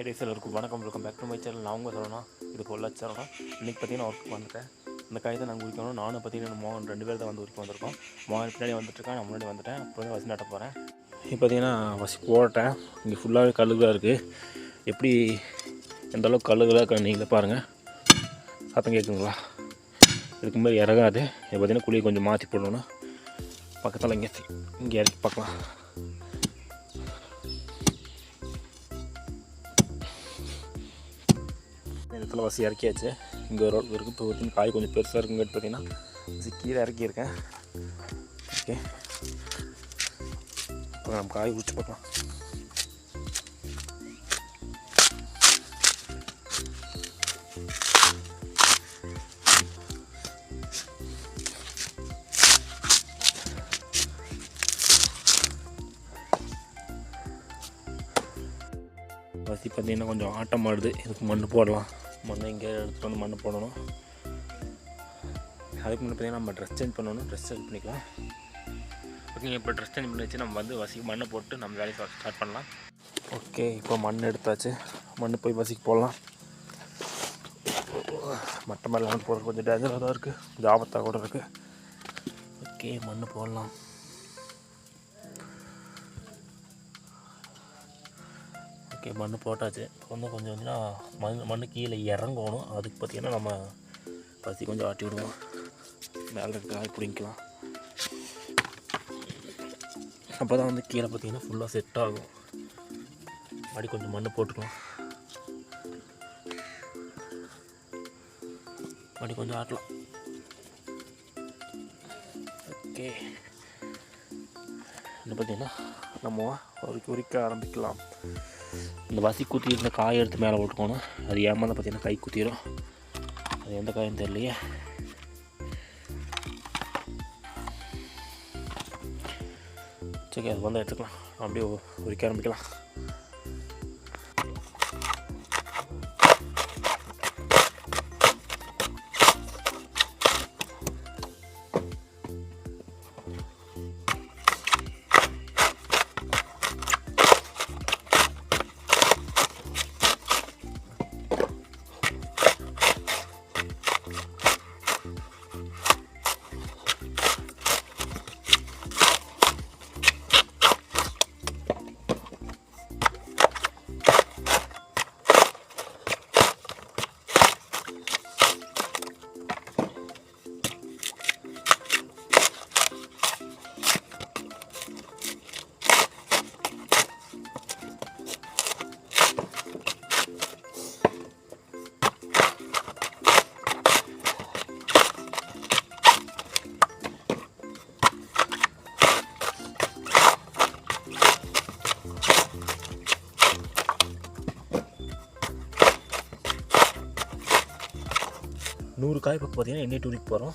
ADS இருக்கும் வணக்கம் இருக்கும் பேக் டு மை சேனல் நான் உங்கள் சொல்லணும் இது பொருளாச்சி இன்றைக்கி பார்த்தீங்கன்னா ஒர்க் வந்துட்டேன். இந்த காயத்தை நாங்கள் குடிக்கணும் நானும் பார்த்தீங்கன்னா மோகன் ரெண்டு பேர் தான் வந்து உரிக்க வந்திருக்கோம். மோகன் பின்னாடி வந்துட்டுருக்கேன். நான் முன்னாடி வந்துட்டேன். அப்புறம் வசி நட்ட போகிறேன் இப்போ பார்த்தீங்கன்னா வசி போட்டேன். இங்கே ஃபுல்லாகவே கல்லுகளாக இருக்குது எப்படி எந்த அளவுக்கு கல்லுகளாக இருக்கு நீங்களே பாருங்கள் சத்தம் கேட்குங்களா? இதுக்கு மாதிரி இறங்காது. இப்போ பார்த்தீங்கன்னா குழியை கொஞ்சம் மாற்றி போடணும்னா. பக்கத்தில் இங்கே இங்கே இறக்கி பார்க்கலாம். இந்த இடத்துல வசி இறக்கியாச்சு. இங்கே ஒரு இருக்குது இப்போ பார்த்தீங்கன்னா காய் கொஞ்சம் பெருசாக இருக்குங்கிறது பார்த்தீங்கன்னா வசி கீழே இறக்கியிருக்கேன். ஓகே. இப்போ நம்ம காய் உரிச்சு பார்க்கலாம். வசி பார்த்தீங்கன்னா கொஞ்சம் ஆட்டம் ஆடுது இதுக்கு மண் போடலாம். மண்ணை இங்கே எடுத்துகிட்டு வந்து மண்ணை போடணும். அதுக்கு முன்னாடி பார்த்தீங்கன்னா நம்ம ட்ரெஸ் சேஞ்ச் பண்ணணும். ட்ரெஸ் சேஞ்ச் பண்ணிக்கலாம். ஓகே இப்போ ட்ரெஸ் சேஞ்ச் பண்ணி வச்சு நம்ம வந்து வசிக்கு மண்ணை போட்டு நம்ம வேலையை ஸ்டார்ட் பண்ணலாம். ஓகே இப்போ மண் எடுத்தாச்சு. மண் போய் வசிக்கு போடலாம். மட்டை மேலே மண் போடுறது கொஞ்சம் டேஞ்சராக தான் இருக்குது கொஞ்சம் ஆபத்தாக கூட இருக்குது ஓகே மண் போடலாம். ஓகே மண் போட்டாச்சு. இப்போ வந்து கொஞ்சம் கொஞ்சம் மண் மண் கீழே இறங்கணும். அதுக்கு பார்த்தீங்கன்னா நம்ம பசி கொஞ்சம் ஆட்டி விடுவோம். மேலே இருக்க பிடிங்கிக்கலாம். அப்போ தான் வந்து கீழே பார்த்திங்கன்னா ஃபுல்லாக செட் ஆகும். அப்படி கொஞ்சம் மண் போட்டுக்கலாம். மறுபடி கொஞ்சம் ஆட்டலாம். ஓகே. என்ன பார்த்தீங்கன்னா நம்ம உரிக்க உரிக்க ஆரம்பிக்கலாம். இந்த வசி குத்தி இருந்த காய் எடுத்து மேலே போட்டுக்கணும். அது ஏமாந்து பார்த்தீங்கன்னா கை குத்திடும் அது எந்த காயும் தெரியலையே. சரி அது வந்து எடுத்துக்கலாம். அப்படியே ஒரு உரிக்க நூறு காய் பக்கம் பார்த்தீங்கன்னா எண்ணெய் டூரிக்கு போகிறோம்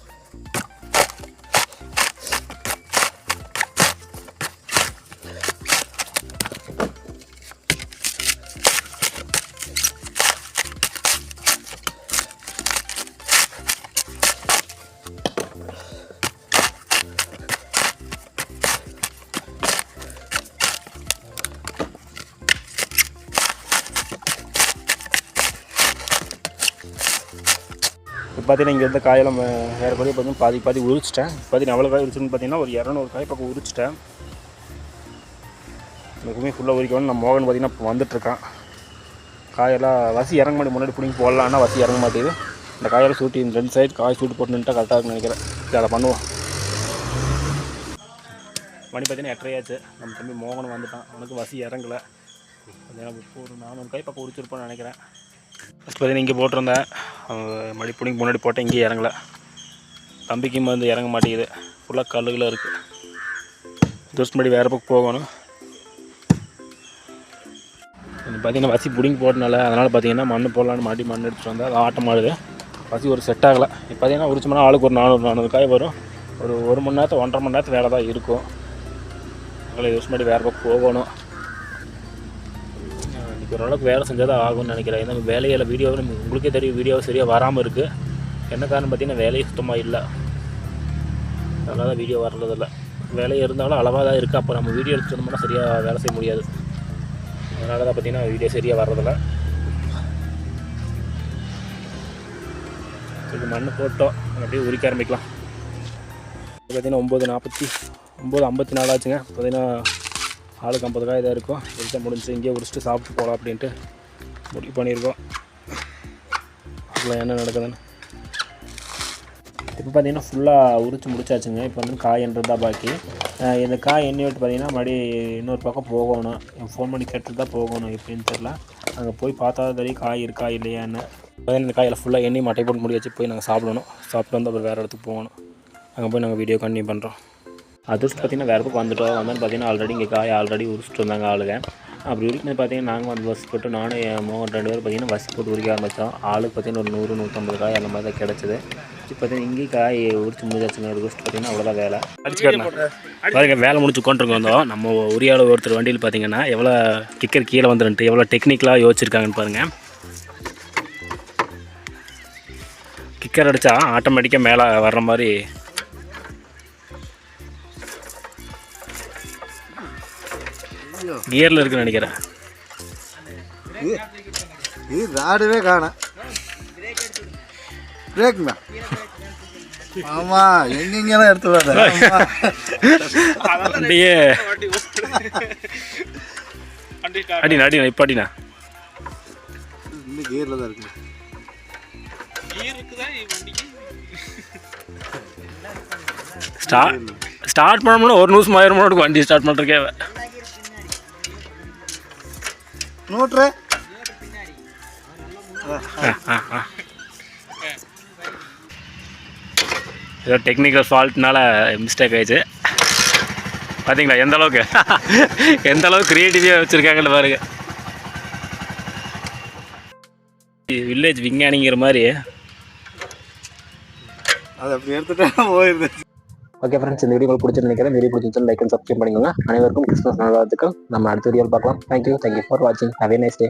பார்த்தீங்கன்னா இங்கே இருந்த காயெல்லாம் ஏறக்குறைய பார்த்தீங்கன்னா பாதி பாதி உரிச்சிட்டேன். பார்த்தீங்கன்னா எவ்வளோ காய் உரிச்சுன்னு பார்த்தீங்கன்னா ஒரு இரநூறு காய் பக்கம் உரிச்சிட்டேன். எனக்குமே ஃபுல்லாக உரிக்கணும்னு நம்ம மோகன் பார்த்தீங்கன்னா இப்போ வந்துட்டுருக்கான். காயெல்லாம் வசி இறங்க மாட்டேன் முன்னாடி பிடிங்கி போடலான்னா வசி இறங்க மாட்டேங்குது. இந்த காயெல்லாம் சூட்டி இந்த ரெண்டு சைடு காய் சூட்டு போட்டுன்னுட்டா கரெக்டாக இருக்குன்னு நினைக்கிறேன். சரி அதை பண்ணுவோம். மணி பார்த்தீங்கன்னா எட்டரையாச்சு. நம்ம தம்பி மோகன் வந்துட்டான். அவனுக்கு வசி இறங்கலை. ஒரு நானூறு காய் பக்கம் உரிச்சிருப்பான்னு நினைக்கிறேன். ஃபஸ்ட் பார்த்தீங்கன்னா இங்கே போட்டிருந்தேன். மடி பிடிங்கி முன்னாடி போட்டேன் இங்கேயே இறங்கலை. தம்பிக்கும் வந்து இறங்க மாட்டேங்குது. ஃபுல்லாக கல்லுகளாக இருக்குது ஜோஸ் மடி வேறு பக்கம் போகணும். பார்த்திங்கன்னா பார்த்தீங்கன்னா வசி பிடிங்கி போட்டனால அதனால் பார்த்தீங்கன்னா மண் போடலான்னு மாட்டி மண் எடுத்துகிட்டு வந்தால் அது ஆட்டம் ஆடுது. வசி ஒரு செட் ஆகலை. இப்போ பார்த்தீங்கன்னா உரிச்சோம்னா ஆளுக்கு ஒரு நானூறு நானூறு காய் வரும். ஒரு ஒரு மணி நேரத்து ஒன்றரை மணி நேரத்து வேலை தான் இருக்கும். அதனால் யூஸ் மடி வேறு பக்கம் போகணும். ஓரளவுக்கு வேலை செஞ்சால் தான் ஆகும்னு நினைக்கிறேன். ஏன்னா வேலையில் வீடியோ உங்களுக்கே தெரியும் வீடியோ சரியாக வராமல் இருக்குது என்ன காரணம் பார்த்தீங்கன்னா வேலையே சுத்தமாக இல்லை. அதனால தான் வீடியோ வர்றதில்ல. வேலை இருந்தாலும் அளவாக தான் இருக்குது அப்போ நம்ம வீடியோ எடுத்துருந்தோம்னா சரியாக வேலை செய்ய முடியாது. அதனால தான் பார்த்தீங்கன்னா வீடியோ சரியாக வர்றதில்ல. இது மண் போட்டோம். அப்படியே உரிக்க ஆரம்பிக்கலாம். பார்த்தீங்கன்னா ஒம்பது நாற்பத்தி ஒம்பது ஐம்பத்தி நாலு ஆச்சுங்க. பார்த்தீங்கன்னா ஆளுக்கு ஐம்பது காய் இதாக இருக்கும். எடுத்து முடிஞ்சு இங்கேயே உரிச்சிட்டு சாப்பிட்டு போகலாம் அப்படின்ட்டு முடிவு பண்ணியிருக்கோம். அதில் என்ன நடக்குதுன்னு. இப்போ பார்த்தீங்கன்னா ஃபுல்லாக உரிச்சு முடிச்சாச்சுங்க. இப்போ வந்து காயன்றது தான் பாக்கி. இந்த காய் எண்ணி விட்டு பார்த்தீங்கன்னா மறுபடியும் இன்னொரு பக்கம் போகணும். ஃபோன் பண்ணி கேட்டு தான் போகணும் எப்படின்னு தெரில அங்கே போய் பார்த்தா தெரியும் காய் இருக்கா இல்லையான்னு. பார்த்தீங்கன்னா இந்த காயில் ஃபுல்லாக எண்ணி மட்டை போட்டு முடியாச்சு போய் நாங்கள் சாப்பிடணும். சாப்பிட்டு வந்து அப்புறம் வேறு இடத்துக்கு போகணும். அங்கே போய் நாங்கள் வீடியோ கண்டினியூ பண்ணுறோம் அதிர்ஷ்டம் பார்த்தீங்கன்னா வேறு பக்கம் வந்துட்டோம். வந்தோன்னு பார்த்தீங்கன்னா ஆல்ரெடி இங்கே காய் ஆல்ரெடி உரிச்சிட்டு வந்தாங்க ஆளுங்க. அப்படி உரிக்கிறது பார்த்தீங்கன்னா நாங்கள் வந்து பஸ் போட்டு நானும் என் மோகன் ரெண்டு பேரும் பார்த்தீங்கன்னா பஸ் போட்டு உரிக்க ஆரம்பித்தோம் ஆளுக்கு பார்த்தீங்கன்னா ஒரு நூறு நூற்றம்பது காய் அந்த மாதிரி தான் கிடச்சிது. இப்போ பார்த்தீங்கன்னா இங்கேயும் காய் உரிச்சு முடிஞ்சாச்சுங்க. ஒரு பஸ்ட் பார்த்தீங்கன்னா அவ்வளோதான் வேலை. பாருங்க வேலை முடிச்சு கொண்டிருக்கோம் வந்தோம் நம்ம உரியாளர் ஒருத்தர் வண்டியில் பார்த்தீங்கன்னா எவ்வளோ கிக்கர் கீழே வந்துருன்ட்டு எவ்வளோ டெக்னிக்கலாக யோசிச்சிருக்காங்கன்னு பாருங்கள் கிக்கர் அடித்தா ஆட்டோமேட்டிக்காக மேலே வர்ற மாதிரி கியரில் இருக்குன்னு நினைக்கிறேன். இது ராடுவே காணும் பிரேக்குங்க ஆமா எங்கெங்கெல்லாம் எடுத்து ஆமா. அப்படியே. அடிண்ணா அடிண்ணா இப்போ இந்த கியர்ல தான் இருக்கு. ஸ்டார்ட் ஸ்டார்ட் பண்ணோம்னா ஒரு நிமிஷம் ஆயிரம் மணி வண்டி ஸ்டார்ட் பண்ணுறக்கே நோட்ரு ஏதோ டெக்னிக்கல் ஃபால்ட்னால மிஸ்டேக் ஆயிடுச்சு. பார்த்தீங்களா எந்த அளவுக்கு? எந்த அளவுக்கு க்ரியேட்டிவாக வச்சுருக்காங்கன்னு பாருங்க. வில்லேஜ் விஞ்ஞானிங்கிற மாதிரி. அது அப்படி எடுத்துட்டா போயிருது. ஓகே ஃப்ரெண்ட்ஸ் இந்த வீடியோ உங்களுக்கு பிடிச்சிருந்து நினைக்கிறேன். வீடியோ பிடிச்சிருந்து லைக் அண்ட் சப்ஸ்கிரைப் பண்ணிக்கோங்க. அனைவருக்கும் கிறிஸ்மஸ் நல்வாழ்த்துக்கள். நம்ம அடுத்த வீடியோவில் பார்க்கலாம். தேங்க்யூ தேங்க்யூ ஃபார் வாட்சிங் ஹவே நைஸ் டே